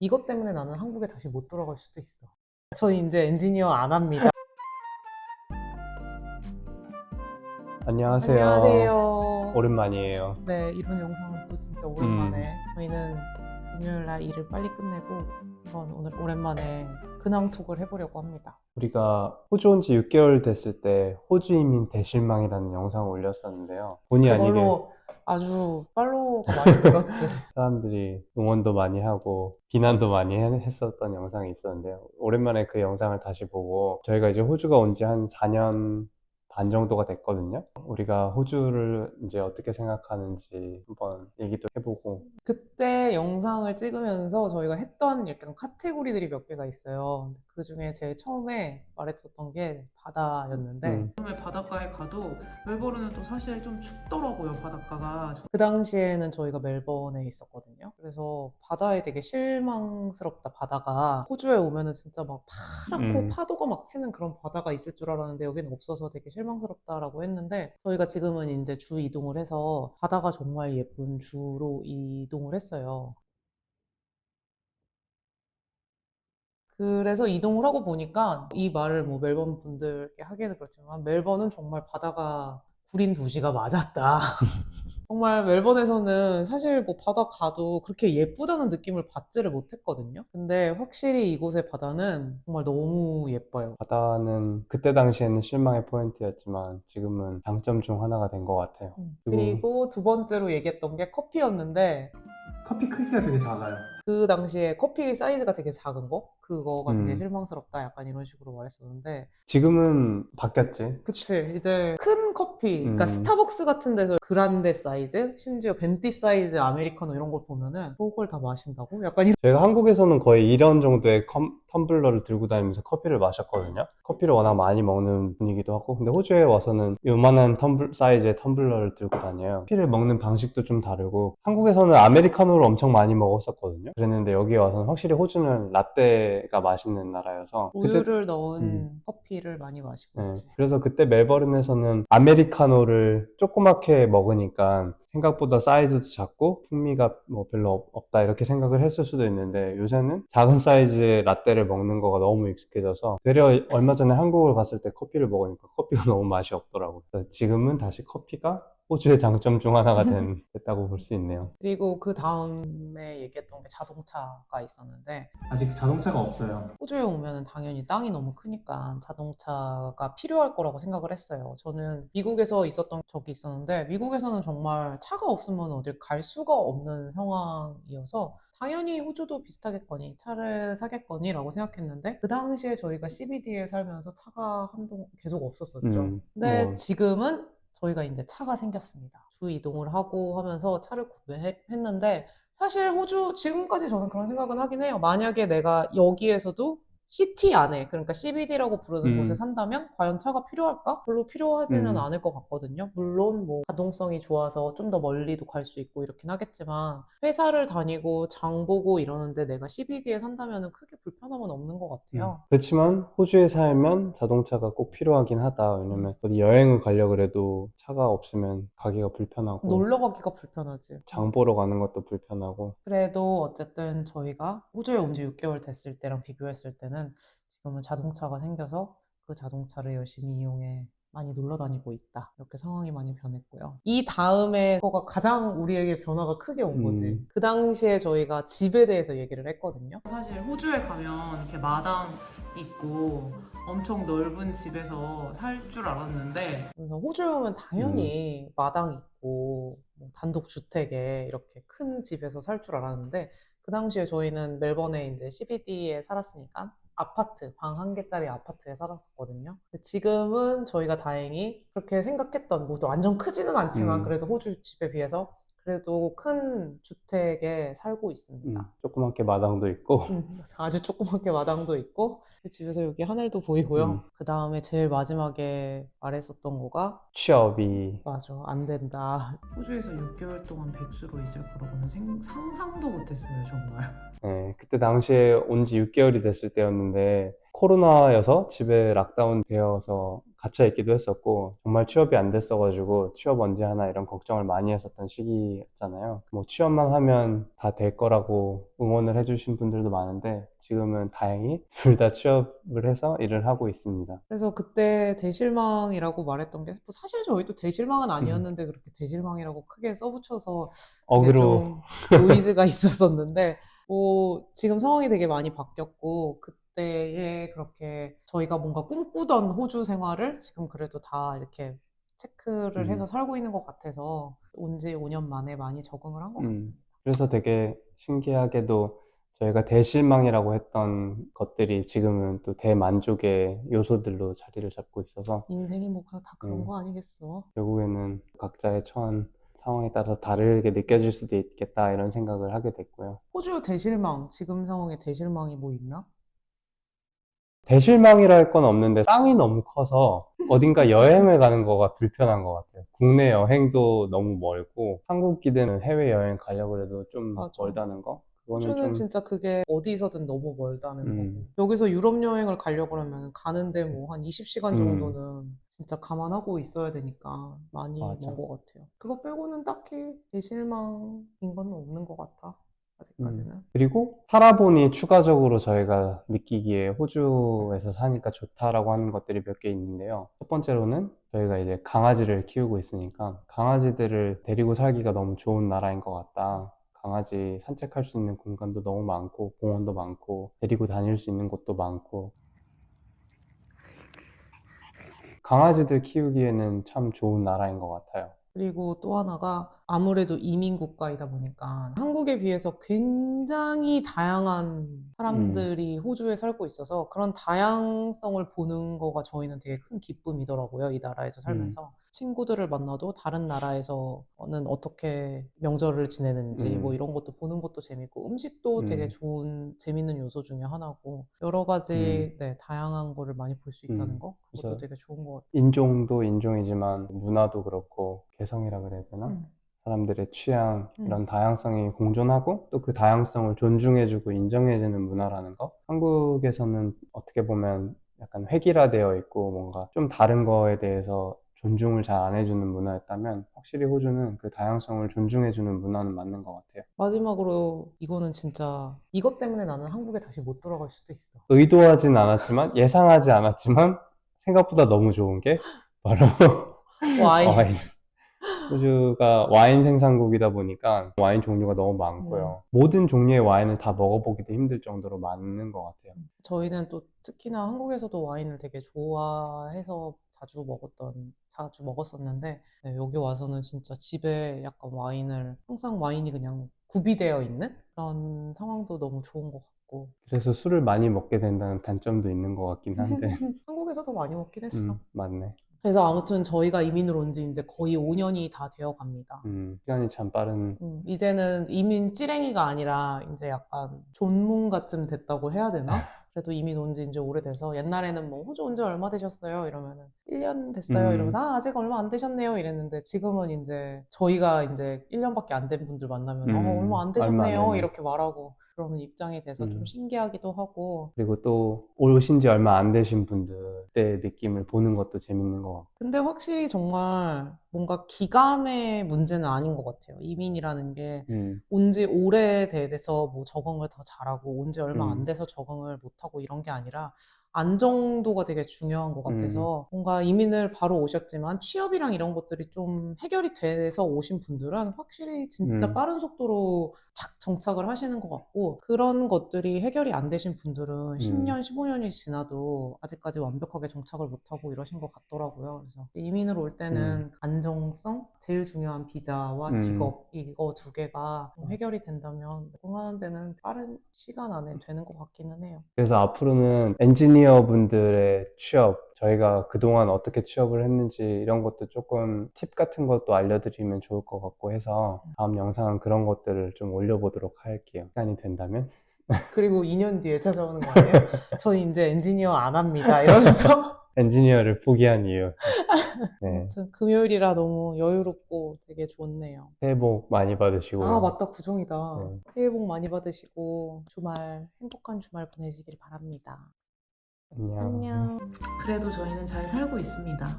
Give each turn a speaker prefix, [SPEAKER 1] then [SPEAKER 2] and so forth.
[SPEAKER 1] 이것 때문에 나는 한국에 다시 못 돌아갈 수도 있어. 저 이제 엔지니어 안 합니다.
[SPEAKER 2] 안녕하세요.
[SPEAKER 1] 안녕하세요.
[SPEAKER 2] 오랜만이에요.
[SPEAKER 1] 네, 이런 영상은 또 진짜 오랜만에 저희는 금요일 날 일을 빨리 끝내고 한번 오늘 오랜만에 근황 톡을 해보려고 합니다.
[SPEAKER 2] 우리가 호주 온 지 6개월 됐을 때 호주 이민 대실망이라는 영상을 올렸었는데요. 본의 아니게
[SPEAKER 1] 그걸로 아주 팔로우가 많이 늘었지.
[SPEAKER 2] 사람들이 응원도 많이 하고 비난도 많이 해- 했었던 영상이 있었는데요. 오랜만에 그 영상을 다시 보고 저희가 이제 호주가 온 지 한 4년 반 정도가 됐거든요. 우리가 호주를 이제 어떻게 생각하는지 한번 얘기도 해보고
[SPEAKER 1] 그때 영상을 찍으면서 저희가 했던 약간 카테고리들이 몇 개가 있어요. 그 중에 제일 처음에 말했었던 게 바다였는데
[SPEAKER 2] 음.
[SPEAKER 1] 처음에 바닷가에 가도 멜버른은 또 사실 좀 춥더라고요 바닷가가. 그 당시에는 저희가 멜버른에 있었거든요. 그래서 바다에 되게 실망스럽다 바다가 호주에 오면은 진짜 막 파랗고
[SPEAKER 2] 음.
[SPEAKER 1] 파도가 막 치는 그런 바다가 있을 줄 알았는데 여기는 없어서 되게 실망스럽다라고 했는데 저희가 지금은 이제 주 이동을 해서 바다가 정말 예쁜 주로 이동을 했어요. 그래서 이동을 하고 보니까 이 말을 뭐 멜번 분들께 하기는 그렇지만 멜번은 정말 바다가 구린 도시가 맞았다. 정말 멜번에서는 사실 뭐 바다 가도 그렇게 예쁘다는 느낌을 받지를 못했거든요. 근데 확실히 이곳의 바다는 정말 너무 예뻐요.
[SPEAKER 2] 바다는 그때 당시에는 실망의 포인트였지만 지금은 장점 중 하나가 된 것 같아요.
[SPEAKER 1] 그리고 두 번째로 얘기했던 게 커피였는데
[SPEAKER 3] 커피 크기가 되게 작아요.
[SPEAKER 1] 그 당시에 커피 사이즈가 되게 작은 거? 그거가 되게
[SPEAKER 2] 음.
[SPEAKER 1] 실망스럽다. 약간 이런 식으로 말했었는데
[SPEAKER 2] 지금은 바뀌었지.
[SPEAKER 1] 그치. 이제 큰 커피, 그러니까
[SPEAKER 2] 음.
[SPEAKER 1] 스타벅스 같은 데서 그란데 사이즈, 심지어 벤티 사이즈 아메리카노 이런 걸 보면은 그걸 다 마신다고? 약간.
[SPEAKER 2] 저희가 한국에서는 거의 이런 정도의 컴- 텀블러를 들고 다니면서 커피를 마셨거든요. 커피를 워낙 많이 먹는 분이기도 하고, 근데 호주에 와서는 요만한 텀블, 사이즈의 텀블러를 들고 다녀요. 커피를 먹는 방식도 좀 다르고, 한국에서는 아메리카노를 엄청 많이 먹었었거든요. 그랬는데 여기 와서는 확실히 호주는 라떼가 맛있는 나라여서, 그때
[SPEAKER 1] 우유를 넣은
[SPEAKER 2] 음.
[SPEAKER 1] 커피를 많이 마시고
[SPEAKER 2] 네. 그래서 그때 멜버른에서는 아메리카노를 조그맣게 먹 으니까 생각보다 사이즈도 작고 풍미가 뭐 별로 없- 없다 이렇게 생각을 했을 수도 있는데 요새는 작은 사이즈의 라떼를 먹는 거가 너무 익숙해져서 되려 얼마 전에 한국을 갔을 때 커피를 먹으니까 커피가 너무 맛이 없더라고요. 지금은 다시 커피가 호주의 장점 중 하나가 된, 됐다고 볼 수 있네요.
[SPEAKER 1] 그리고 그 다음에 얘기했던 게 자동차가 있었는데
[SPEAKER 3] 아직 자동차가 없어요.
[SPEAKER 1] 호주에 오면은 당연히 땅이 너무 크니까 자동차가 필요할 거라고 생각을 했어요. 저는 미국에서 있었던 적이 있었는데 미국에서는 정말 차가 없으면 어딜 갈 수가 없는 상황이어서 당연히 호주도 비슷하겠거니 차를 사겠거니라고 생각했는데 그 당시에 저희가 CBD에 살면서 차가 한동 계속 없었었죠.
[SPEAKER 2] 음,
[SPEAKER 1] 근데
[SPEAKER 2] 뭐.
[SPEAKER 1] 지금은 저희가 이제 차가 생겼습니다. 주 이동을 하고 하면서 차를 구매했는데 사실 호주 지금까지 저는 그런 생각은 하긴 해요. 만약에 내가 여기에서도 시티 안에 그러니까 CBD라고 부르는
[SPEAKER 2] 음.
[SPEAKER 1] 곳에 산다면 과연 차가 필요할까? 별로 필요하지는
[SPEAKER 2] 음.
[SPEAKER 1] 않을 것 같거든요. 물론 뭐 가동성이 좋아서 좀 더 멀리도 갈 수 있고 이렇긴 하겠지만 회사를 다니고 장 보고 이러는데 내가 CBD에 산다면 크게 불편함은 없는 것 같아요.
[SPEAKER 2] 그렇지만 호주에 살면 자동차가 꼭 필요하긴 하다. 왜냐면 어디 여행을 가려고 그래도 차가 없으면 가기가 불편하고
[SPEAKER 1] 놀러 가기가 불편하지.
[SPEAKER 2] 장 보러 가는 것도 불편하고
[SPEAKER 1] 그래도 어쨌든 저희가 호주에 온 지 6개월 됐을 때랑 비교했을 때는 지금은 자동차가 생겨서 그 자동차를 열심히 이용해 많이 놀러 다니고 있다. 이렇게 상황이 많이 변했고요. 이 다음에 거가 가장 우리에게 변화가 크게 온 거지.
[SPEAKER 2] 음.
[SPEAKER 1] 그 당시에 저희가 집에 대해서 얘기를 했거든요. 사실 호주에 가면 이렇게 마당 있고 엄청 넓은 집에서 살 줄 알았는데 그래서 호주에 오면 당연히 마당 있고 뭐 단독 주택에 이렇게 큰 집에서 살 줄 알았는데 그 당시에 저희는 멜번에 이제 CBD에 살았으니까 아파트, 방 한 개짜리 아파트에 살았었거든요. 지금은 저희가 다행히 그렇게 생각했던, 뭐 완전 크지는 않지만
[SPEAKER 2] 음.
[SPEAKER 1] 그래도 호주 집에 비해서 그래도 큰 주택에 살고 있습니다.
[SPEAKER 2] 음, 조그맣게 마당도 있고
[SPEAKER 1] 음, 아주 조그맣게 마당도 있고 집에서 여기 하늘도 보이고요.
[SPEAKER 2] 음.
[SPEAKER 1] 그 다음에 제일 마지막에 말했었던 거가
[SPEAKER 2] 취업이
[SPEAKER 1] 맞아 안 된다. 호주에서 6개월 동안 백수로 있을 거라고는 생- 상상도 못했어요 정말.
[SPEAKER 2] 네, 그때 당시에 온 지 6개월이 됐을 때였는데 코로나여서 집에 락다운 되어서 갇혀 있기도 했었고 정말 취업이 안 됐어가지고 취업 언제 하나 이런 걱정을 많이 했었던 시기였잖아요. 뭐 취업만 하면 다 될 거라고 응원을 해주신 분들도 많은데 지금은 다행히 둘 다 취업을 해서 일을 하고 있습니다.
[SPEAKER 1] 그래서 그때 대실망이라고 말했던 게 사실 저희도 대실망은 아니었는데 그렇게 대실망이라고 크게 써붙여서
[SPEAKER 2] 어그로
[SPEAKER 1] 좀 노이즈가 있었었는데 뭐 지금 상황이 되게 많이 바뀌었고 그 때에 그렇게 저희가 뭔가 꿈꾸던 호주 생활을 지금 그래도 다 이렇게 체크를
[SPEAKER 2] 음.
[SPEAKER 1] 해서 살고 있는 것 같아서 온 지 5년 만에 많이 적응을 한것
[SPEAKER 2] 음.
[SPEAKER 1] 같습니다.
[SPEAKER 2] 그래서 되게 신기하게도 저희가 대실망이라고 했던 것들이 지금은 또 대만족의 요소들로 자리를 잡고 있어서
[SPEAKER 1] 인생이 뭐 다 그런
[SPEAKER 2] 음.
[SPEAKER 1] 거 아니겠어?
[SPEAKER 2] 결국에는 각자의 처한 상황에 따라서 다르게 느껴질 수도 있겠다 이런 생각을 하게 됐고요.
[SPEAKER 1] 호주 대실망, 지금 상황에 대실망이 뭐 있나?
[SPEAKER 2] 대실망이라 할건 없는데 땅이 너무 커서 어딘가 여행을 가는 거가 불편한 것 같아요. 국내 여행도 너무 멀고 한국이든 해외 여행 가려고 해도 좀
[SPEAKER 1] 맞아.
[SPEAKER 2] 멀다는 거?
[SPEAKER 1] 호주는
[SPEAKER 2] 좀
[SPEAKER 1] 진짜 그게 어디서든 너무 멀다는
[SPEAKER 2] 음.
[SPEAKER 1] 거고. 여기서 유럽 여행을 가려고 그러면 가는데 뭐 한 20시간
[SPEAKER 2] 음.
[SPEAKER 1] 정도는 진짜 감안하고 있어야 되니까 많이
[SPEAKER 2] 맞아.
[SPEAKER 1] 먼것 같아요. 그거 빼고는 딱히 대실망인 건 없는 것 같아. 아직까지는.
[SPEAKER 2] 그리고 살아보니 추가적으로 저희가 느끼기에 호주에서 사니까 좋다라고 하는 것들이 몇 개 있는데요. 첫 번째로는 저희가 이제 강아지를 키우고 있으니까 강아지들을 데리고 살기가 너무 좋은 나라인 것 같다. 강아지 산책할 수 있는 공간도 너무 많고 공원도 많고 데리고 다닐 수 있는 곳도 많고 강아지들 키우기에는 참 좋은 나라인 것 같아요.
[SPEAKER 1] 그리고 또 하나가 아무래도 이민 국가이다 보니까 한국에 비해서 굉장히 다양한 사람들이 호주에 살고 있어서 그런 다양성을 보는 거가 저희는 되게 큰 기쁨이더라고요. 이 나라에서 살면서. 친구들을 만나도 다른 나라에서는 어떻게 명절을 지내는지
[SPEAKER 2] 음.
[SPEAKER 1] 뭐 이런 것도 보는 것도 재밌고 음식도 되게
[SPEAKER 2] 음.
[SPEAKER 1] 좋은 재밌는 요소 중에 하나고 여러 가지 네, 다양한 거를 많이 볼 수 있다는
[SPEAKER 2] 음.
[SPEAKER 1] 거 그것도 되게 좋은 것 같아요.
[SPEAKER 2] 인종도 인종이지만 문화도 그렇고 개성이라 그래야 되나?
[SPEAKER 1] 음.
[SPEAKER 2] 사람들의 취향,
[SPEAKER 1] 음.
[SPEAKER 2] 이런 다양성이 공존하고 또 그 다양성을 존중해주고 인정해주는 문화라는 거. 한국에서는 어떻게 보면 약간 획일화되어 있고 뭔가 좀 다른 거에 대해서 존중을 잘 안 해주는 문화였다면 확실히 호주는 그 다양성을 존중해주는 문화는 맞는 것 같아요.
[SPEAKER 1] 마지막으로 이거는 진짜 이것 때문에 나는 한국에 다시 못 돌아갈 수도 있어.
[SPEAKER 2] 의도하진 않았지만 예상하지 않았지만 생각보다 너무 좋은 게 바로
[SPEAKER 1] 와인.
[SPEAKER 2] 와인. 호주가 와인 생산국이다 보니까 와인 종류가 너무 많고요. 모든 종류의 와인을 다 먹어보기도 힘들 정도로 많은 것 같아요.
[SPEAKER 1] 저희는 또 특히나 한국에서도 와인을 되게 좋아해서 자주 먹었던, 자주 먹었었는데, 네, 여기 와서는 진짜 집에 약간 와인을, 항상 와인이 그냥 구비되어 있는 그런 상황도 너무 좋은 것 같고.
[SPEAKER 2] 그래서 술을 많이 먹게 된다는 단점도 있는 것 같긴 한데,
[SPEAKER 1] 한국에서도 많이 먹긴 했어.
[SPEAKER 2] 음, 맞네.
[SPEAKER 1] 그래서 아무튼 저희가 이민을 온 지 이제 거의 5년이 다 되어 갑니다.
[SPEAKER 2] 음, 시간이 참 빠른,
[SPEAKER 1] 음, 이제는 이민 찌랭이가 아니라 이제 약간 존문가쯤 됐다고 해야 되나? 그래도 이민 온 지 이제 오래돼서 옛날에는 뭐 호주 온 지 얼마 되셨어요? 이러면은 1년 됐어요.
[SPEAKER 2] 음.
[SPEAKER 1] 이러면 아, 아직 얼마 안 되셨네요. 이랬는데 지금은 이제 저희가 이제 1년밖에 안 된 분들 만나면 어,
[SPEAKER 2] 음,
[SPEAKER 1] 얼마 안
[SPEAKER 2] 얼마 안
[SPEAKER 1] 되셨네요. 이렇게 말하고 입장이 돼서 좀
[SPEAKER 2] 음.
[SPEAKER 1] 신기하기도 하고
[SPEAKER 2] 그리고 또 오신 지 얼마 안 되신 분들의 느낌을 보는 것도 재밌는 것 같고,
[SPEAKER 1] 근데 확실히 정말 뭔가 기간의 문제는 아닌 것 같아요. 이민이라는 게
[SPEAKER 2] 음,
[SPEAKER 1] 온지 오래 돼서 뭐 적응을 더 잘하고 온 지 얼마 안
[SPEAKER 2] 음.
[SPEAKER 1] 돼서 적응을 못하고 이런 게 아니라 안정도가 되게 중요한 것
[SPEAKER 2] 음.
[SPEAKER 1] 같아서 뭔가 이민을 바로 오셨지만 취업이랑 이런 것들이 좀 해결이 돼서 오신 분들은 확실히 진짜
[SPEAKER 2] 음.
[SPEAKER 1] 빠른 속도로 착 정착을 하시는 것 같고 그런 것들이 해결이 안 되신 분들은 10년, 15년이 지나도 아직까지 완벽하게 정착을 못하고 이러신 것 같더라고요. 그래서 이민을 올 때는 안정성, 제일 중요한 비자와
[SPEAKER 2] 음.
[SPEAKER 1] 직업 이거 두 개가 좀 해결이 된다면 공하는 데는 빠른 시간 안에 되는 것 같기는 해요.
[SPEAKER 2] 그래서 앞으로는 엔지니어 분들의 취업, 저희가 그동안 어떻게 취업을 했는지 이런 것도 조금 팁 같은 것도 알려드리면 좋을 것 같고 해서 다음 영상은 그런 것들을 좀 올려보도록 할게요. 시간이 된다면.
[SPEAKER 1] 그리고 2년 뒤에 찾아오는 거 아니에요? 저희 이제 엔지니어 안 합니다. 이러면서.
[SPEAKER 2] 엔지니어를 포기한 이유. 네.
[SPEAKER 1] 아무튼 금요일이라 너무 여유롭고 되게 좋네요.
[SPEAKER 2] 새해 복 많이 받으시고.
[SPEAKER 1] 아, 맞다. 구정이다.
[SPEAKER 2] 네.
[SPEAKER 1] 새해 복 많이 받으시고 주말 행복한 주말 보내시길 바랍니다.
[SPEAKER 2] 안녕.
[SPEAKER 1] 안녕. 그래도 저희는 잘 살고 있습니다.